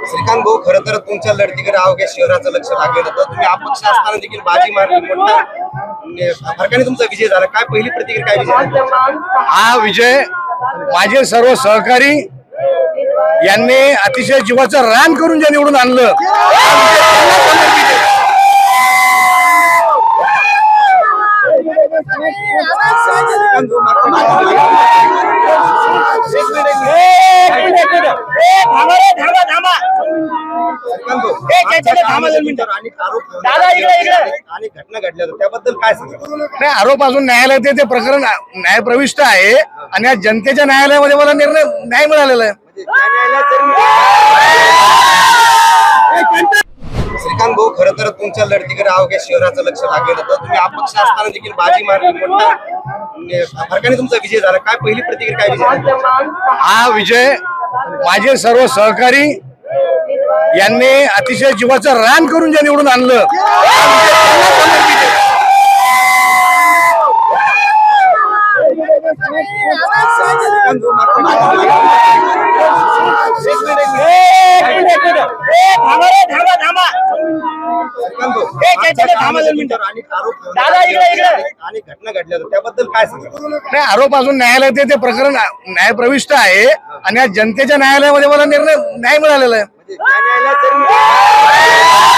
श्रीकांत भाऊ खरं तर तुमच्या लढतीकडे अवघ्या शहराचं लक्ष लागलेलं होतं. तुम्ही अपक्ष असताना देखील बाजी मारली. मोठा ने- फरकाने तुमचा विजय झाला. काय पहिली प्रतिक्रिया काय विजय झाला? हा विजय माझे सर्व सहकारी यांनी अतिशय जीवाचं रान करून जे निवडून आणलं. श्रीकांत भाऊ मात्र घटना घडल्या त्याबद्दल काय नाही आरोप अजून न्यायालयात ते प्रकरण न्यायप्रविष्ट आहे आणि आज जनतेच्या न्यायालयामध्ये मला निर्णय न्याय मिळालेला आहे. म्हणजे श्रीकांत भाऊ खरं तर तुमच्या लढतीकडे अवघ्या शहराचं लक्ष लागलेलं होतं. तुम्ही अपक्ष असताना देखील बाजी मारली. मोठा ने- फरकाने तुमचा विजय झाला. काय पहिली प्रतिक्रिया काय विजय झाला? हा विजय माझे सर्व सहकारी यांनी अतिशय जीवाचं रान करून जे निवडून आणलं आरोप काय नाही आरोप अजून न्यायालयात ते प्रकरण न्यायप्रविष्ट आहे आणि आज जनतेच्या न्यायालयामध्ये मला निर्णय न्याय मिळालेला आहे. म्हणजे त्या